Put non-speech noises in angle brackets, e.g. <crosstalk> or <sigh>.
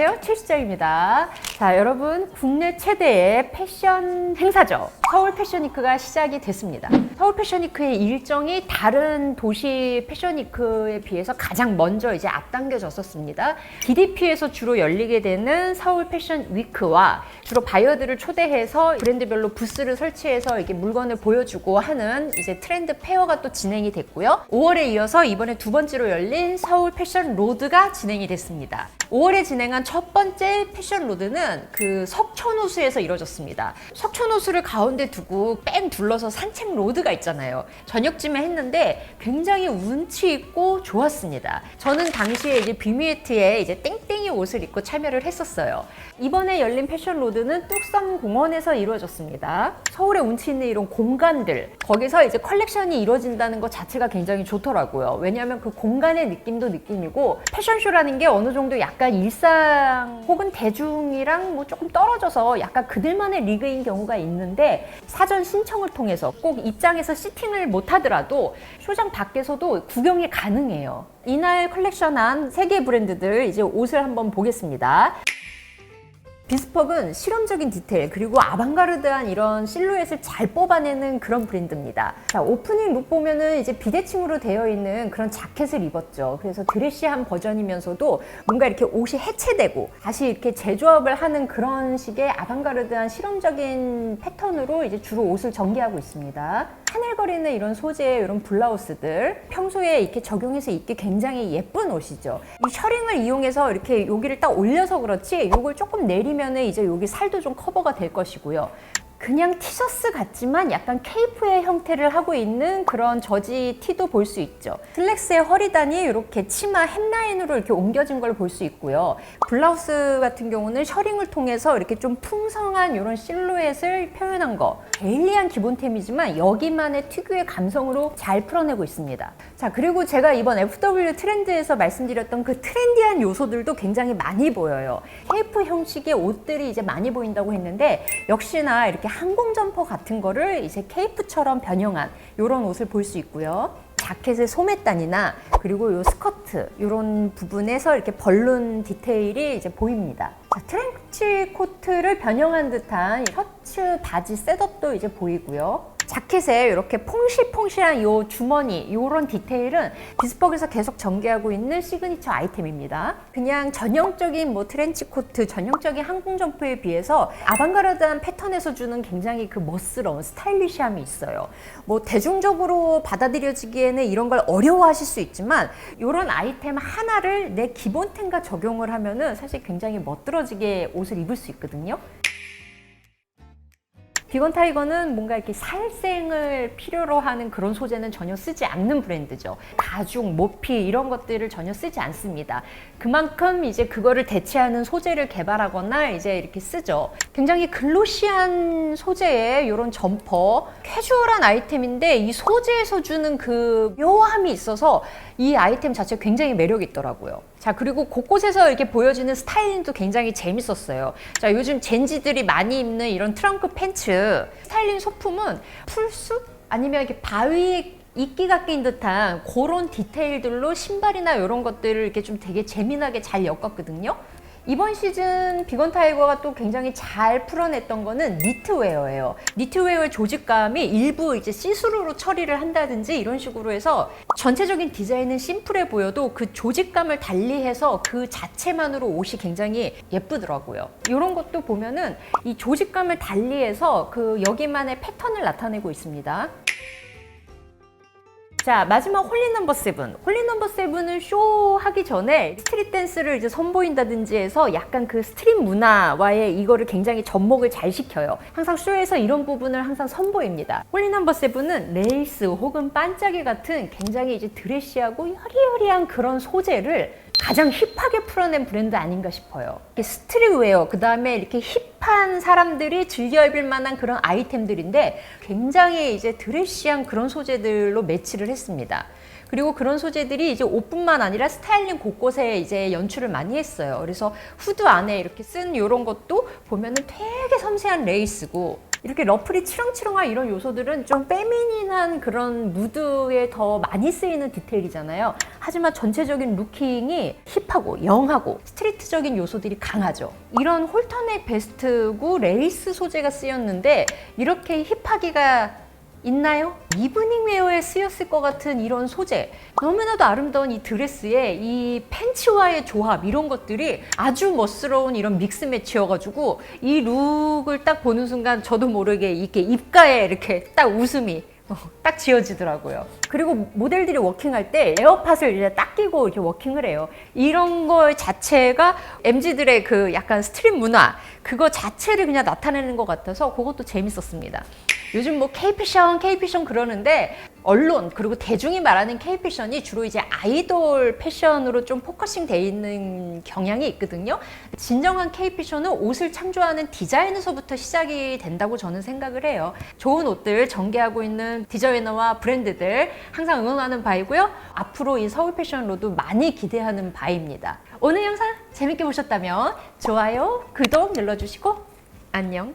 안녕하세요. 최수정입니다. 자, 여러분, 국내 최대의 패션 행사죠. 서울 패션위크가 시작이 됐습니다. 서울 패션위크의 일정이 다른 도시 패션위크에 비해서 가장 먼저 이제 앞당겨졌었습니다. DDP에서 주로 열리게 되는 서울 패션위크와 주로 바이어들을 초대해서 브랜드별로 부스를 설치해서 이렇게 물건을 보여주고 하는 이제 트렌드 페어가 또 진행이 됐고요. 5월에 이어서 이번에 두 번째로 열린 서울 패션 로드가 진행이 됐습니다. 5월에 진행한 첫 번째 패션 로드는 그 석촌호수에서 이루어졌습니다. 석촌호수를 가운데 두고 뺑 둘러서 산책 로드가 있잖아요. 저녁쯤에 했는데 굉장히 운치 있고 좋았습니다. 저는 당시에 이제 뷰미에트에 이제 땡땡이 옷을 입고 참여를 했었어요. 이번에 열린 패션 로드는 뚝섬 공원에서 이루어졌습니다. 서울의 운치 있는 이런 공간들 거기서 이제 컬렉션이 이루어진다는 것 자체가 굉장히 좋더라고요. 왜냐하면 그 공간의 느낌도 느낌이고 패션쇼라는 게 어느 정도 약간 일상 혹은 대중이랑 뭐 조금 떨어져서 약간 그들만의 리그인 경우가 있는데 사전 신청을 통해서 꼭 입장에서 시팅을 못 하더라도 쇼장 밖에서도 구경이 가능해요. 이날 컬렉션한 세 개 브랜드들 이제 옷을 한번 보겠습니다. 비스퍽은 실험적인 디테일 그리고 아방가르드한 이런 실루엣을 잘 뽑아내는 그런 브랜드입니다. 자 오프닝 룩 보면은 이제 비대칭으로 되어 있는 그런 자켓을 입었죠. 그래서 드레시한 버전이면서도 뭔가 이렇게 옷이 해체되고 다시 이렇게 재조합을 하는 그런 식의 아방가르드한 실험적인 패턴으로 이제 주로 옷을 전개하고 있습니다. 하늘거리는 이런 소재의 이런 블라우스들 평소에 이렇게 적용해서 입기 굉장히 예쁜 옷이죠. 이 셔링을 이용해서 이렇게 여기를 딱 올려서 그렇지 이걸 조금 내리면은 이제 여기 살도 좀 커버가 될 것이고요. 그냥 티셔츠 같지만 약간 케이프의 형태를 하고 있는 그런 저지 티도 볼 수 있죠. 슬랙스의 허리단이 이렇게 치마 햄라인으로 이렇게 옮겨진 걸 볼 수 있고요. 블라우스 같은 경우는 셔링을 통해서 이렇게 좀 풍성한 이런 실루엣을 표현한 거. 데일리한 기본템이지만 여기만의 특유의 감성으로 잘 풀어내고 있습니다. 자, 그리고 제가 이번 FW 트렌드에서 말씀드렸던 그 트렌디한 요소들도 굉장히 많이 보여요. 케이프 형식의 옷들이 이제 많이 보인다고 했는데 역시나 이렇게 항공 점퍼 같은 거를 이제 케이프처럼 변형한 이런 옷을 볼 수 있고요. 자켓의 소매단이나 그리고 요 스커트 이런 부분에서 이렇게 벌룬 디테일이 이제 보입니다. 자, 트렌치 코트를 변형한 듯한 셔츠 바지 셋업도 이제 보이고요. 자켓에 이렇게 퐁실퐁실한 요 주머니 요런 디테일은 비스퍽에서 계속 전개하고 있는 시그니처 아이템입니다. 그냥 전형적인 뭐 트렌치 코트, 전형적인 항공 점프에 비해서 아방가르드한 패턴에서 주는 굉장히 그 멋스러운 스타일리시함이 있어요. 뭐 대중적으로 받아들여지기에는 이런 걸 어려워하실 수 있지만 이런 아이템 하나를 내 기본템과 적용을 하면은 사실 굉장히 멋들어지게 옷을 입을 수 있거든요. 비건 타이거는 뭔가 이렇게 살생을 필요로 하는 그런 소재는 전혀 쓰지 않는 브랜드죠. 가죽, 모피 이런 것들을 전혀 쓰지 않습니다. 그만큼 이제 그거를 대체하는 소재를 개발하거나 이제 이렇게 쓰죠. 굉장히 글로시한 소재의 이런 점퍼, 캐주얼한 아이템인데 이 소재에서 주는 그 묘함이 있어서 이 아이템 자체 가 굉장히 매력 있더라고요. 자, 그리고 곳곳에서 이렇게 보여지는 스타일링도 굉장히 재밌었어요. 자, 요즘 젠지들이 많이 입는 이런 트렁크 팬츠 스타일링 소품은 풀숲 아니면 이렇게 바위에 이끼가 낀 듯한 그런 디테일들로 신발이나 이런 것들을 이렇게 좀 되게 재미나게 잘 엮었거든요. 이번 시즌 비건 타이거가 또 굉장히 잘 풀어냈던 거는 니트웨어예요. 니트웨어의 조직감이 일부 이제 시스루로 처리를 한다든지 이런 식으로 해서 전체적인 디자인은 심플해 보여도 그 조직감을 달리해서 그 자체만으로 옷이 굉장히 예쁘더라고요. 이런 것도 보면은 이 조직감을 달리해서 그 여기만의 패턴을 나타내고 있습니다. 자 마지막 홀리 넘버 세븐. 홀리 넘버 세븐은 쇼 하기 전에 스트릿 댄스를 이제 선보인다든지 해서 약간 그 스트릿 문화와의 이거를 굉장히 접목을 잘 시켜요. 항상 쇼에서 이런 부분을 항상 선보입니다. 홀리 넘버 세븐은 레이스 혹은 반짝이 같은 굉장히 이제 드레시하고 여리여리한 그런 소재를 가장 힙하게 풀어낸 브랜드 아닌가 싶어요. 스트릿웨어, 그 다음에 이렇게 힙한 사람들이 즐겨 입을 만한 그런 아이템들인데 굉장히 이제 드레시한 그런 소재들로 매치를 했습니다. 그리고 그런 소재들이 이제 옷뿐만 아니라 스타일링 곳곳에 이제 연출을 많이 했어요. 그래서 후드 안에 이렇게 쓴 이런 것도 보면은 되게 섬세한 레이스고 이렇게 러플이 치렁치렁한 이런 요소들은 좀 페미닌한 그런 무드에 더 많이 쓰이는 디테일이잖아요. 하지만 전체적인 루킹이 힙하고 영하고 스트리트적인 요소들이 강하죠. 이런 홀터넥 베스트고 레이스 소재가 쓰였는데 이렇게 힙하기가 있나요? 이브닝 웨어에 쓰였을 것 같은 이런 소재 너무나도 아름다운 이 드레스에 이 팬츠와의 조합 이런 것들이 아주 멋스러운 이런 믹스 매치여가지고 이 룩을 딱 보는 순간 저도 모르게 이렇게 입가에 이렇게 딱 웃음이 어, <laughs> 딱 지어지더라고요. 그리고 모델들이 워킹할 때 에어팟을 이제 딱 끼고 이렇게 워킹을 해요. 이런 거 자체가 MZ들의 그 약간 스트릿 문화 그거 자체를 그냥 나타내는 것 같아서 그것도 재밌었습니다. 요즘 뭐 K-패션, K-패션 그러는데 언론 그리고 대중이 말하는 K-패션이 주로 이제 아이돌 패션으로 좀 포커싱 돼 있는 경향이 있거든요. 진정한 K-패션은 옷을 창조하는 디자이너서부터 시작이 된다고 저는 생각을 해요. 좋은 옷들 전개하고 있는 디자이너와 브랜드들 항상 응원하는 바이고요. 앞으로 이 서울 패션로도 많이 기대하는 바입니다. 오늘 영상 재밌게 보셨다면 좋아요, 구독 눌러주시고 안녕.